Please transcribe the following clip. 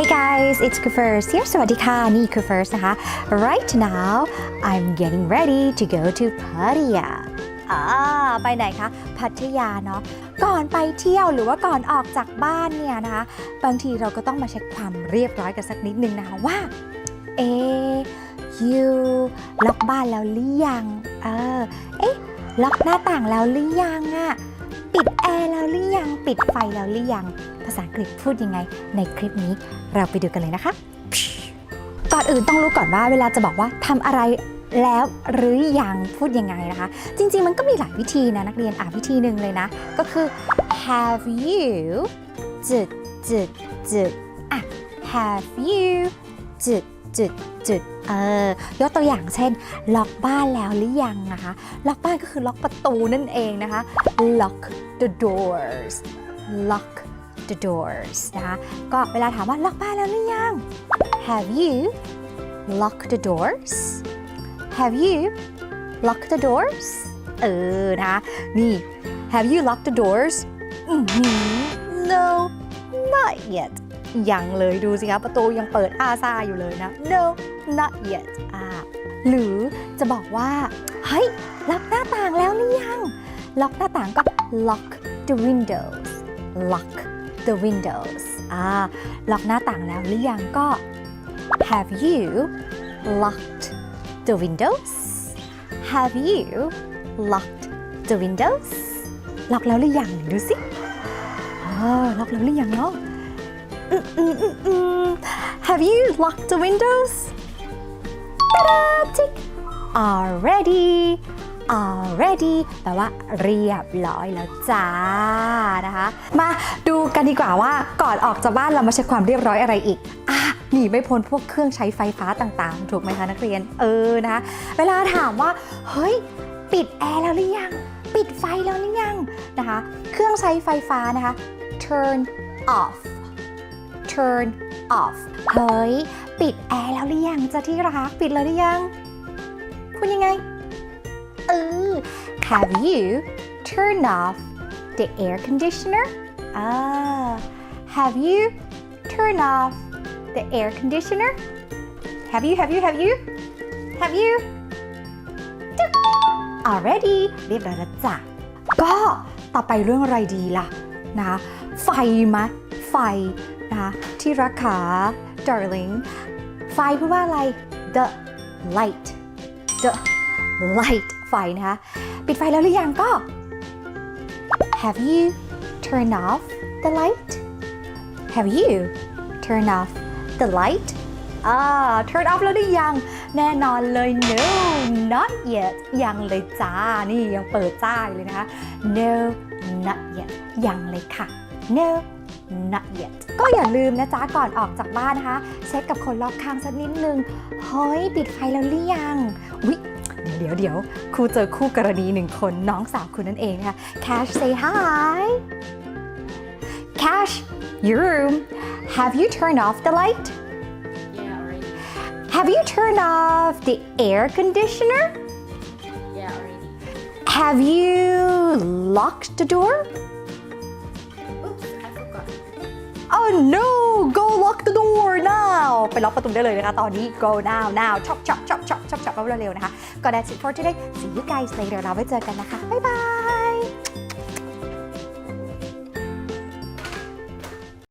Hey guys, it's Kufers here. สวัสดีค่ะ นี่ Kufers นะคะ Right now, I'm getting ready to go to Pattaya. อ่าไปไหนคะ พัทยาเนาะ ก่อนไปเที่ยวหรือว่าก่อนออกจากบ้านเนี่ยนะคะ บางทีเราก็ต้องมาเช็คความเรียบร้อยกันสักนิดนึงนะคะว่า เอ๊ะ you ล็อกบ้านแล้วหรือยัง เออ เอ๊ะล็อกหน้าต่างแล้วหรือยังอะ ร์แล้วหรือยังปิดไฟแล้วหรือยัง ภาษาอังกฤษพูดยังไง ในคลิปนี้เราไปดูกันเลยนะคะ ก่อนอื่นต้องรู้ก่อนว่าเวลาจะบอกว่าทำอะไรแล้วหรือยังพูดยังไงนะคะ จริง ๆ มันก็มีหลายวิธีนะนักเรียนอ่าวิธีหนึ่งเลยนะ ก็คือ have you จุดจุดจุดอะ have you จุดจุด จุดเออยกตัวอย่างเช่น ล็อกบ้านแล้วหรือยังนะคะ ล็อกบ้านก็คือล็อกประตูนั่นเองนะคะ lock the doors lock the doors นะคะก็เวลาถามว่าล็อกบ้านแล้วหรือยัง have you locked the doors have you locked the doors เออนะคะนี่ have you locked the doorsno not yet ยังเลยดูสิคะประตูยังเปิดอาซาอยู่เลยนะ no not yet อ่าหรือจะบอกว่าเฮ้ยล็อกหน้าต่างแล้วหรือยัง ล็อกหน้าต่างก็ lock the windows lock the windows อ่าล็อกหน้าต่างแล้วหรือยังก็ have you locked the windows have you locked the windows ล็อกแล้วหรือยังดูสิอ๋อล็อกแล้วหรือยังเนาะ อืมอืมอืมอืม have you locked the windows ตาดาจิก already already แปลว่าเรียบร้อยแล้วจ้านะคะ มาดูกันดีกว่าว่าก่อนออกจากบ้านเรามาเช็คความเรียบร้อยอะไรอีกอะหนีไม่พ้นพวกเครื่องใช้ไฟฟ้าต่างๆ ถูกไหมคะนักเรียน เออนะคะเวลาถามว่า เฮ้ย ปิดแอร์แล้วหรือยัง ปิดไฟแล้วหรือยังนะคะ เครื่องใช้ไฟฟ้านะคะ turn off turn off เฮ้ย ปิดแอร์แล้วหรือยังจะที่รัก ปิดแล้วหรือยังพูดยังไง เออ Have you turned off the air conditioner อ่า Have you turned off the air conditioner Have you Have you Have you Have you already เรียบร้อยแล้วจ้ะก็ต่อไปเรื่องอะไรดีล่ะนะคะไฟมะ ไฟนะคะที่รักขา darling ไฟพูดว่าอะไร the light the light ไฟนะคะ ปิดไฟแล้วหรือยังก็ Have you turned off the light Have you turned off the light อ่า turn off แล้วหรือยัง แน่นอนเลย no not yet ยังเลยจ้า นี่ยังเปิดจ้าอยู่เลยนะคะ no not yet ยังเลยค่ะ no not yet ก็อย่าลืมนะจ๊ะก่อนออกจากบ้านนะคะ เช็คกับคนรอบข้างสักนิดนึง เฮ้ย ปิดไฟแล้วหรือยังวิเดี๋ยวเดี๋ยวเดี๋ยวครูเจอคู่กรณีหนึ่งคนน้องสาวคุณนั่นเองนะคะ Cash say hi Cash your room have you turned off the light Yeah, already. have you turned off the air conditioner Yeah, already. have you locked the door Oops, no go lock the door now ไปล็อกประตูได้เลยนะคะ ตอนนี้ go now now ชอบชอบชอบชอบชอบชอปเร็วๆนะคะก็ that's it for today see you guys later เราไว้เจอกันนะคะ บ๊ายบาย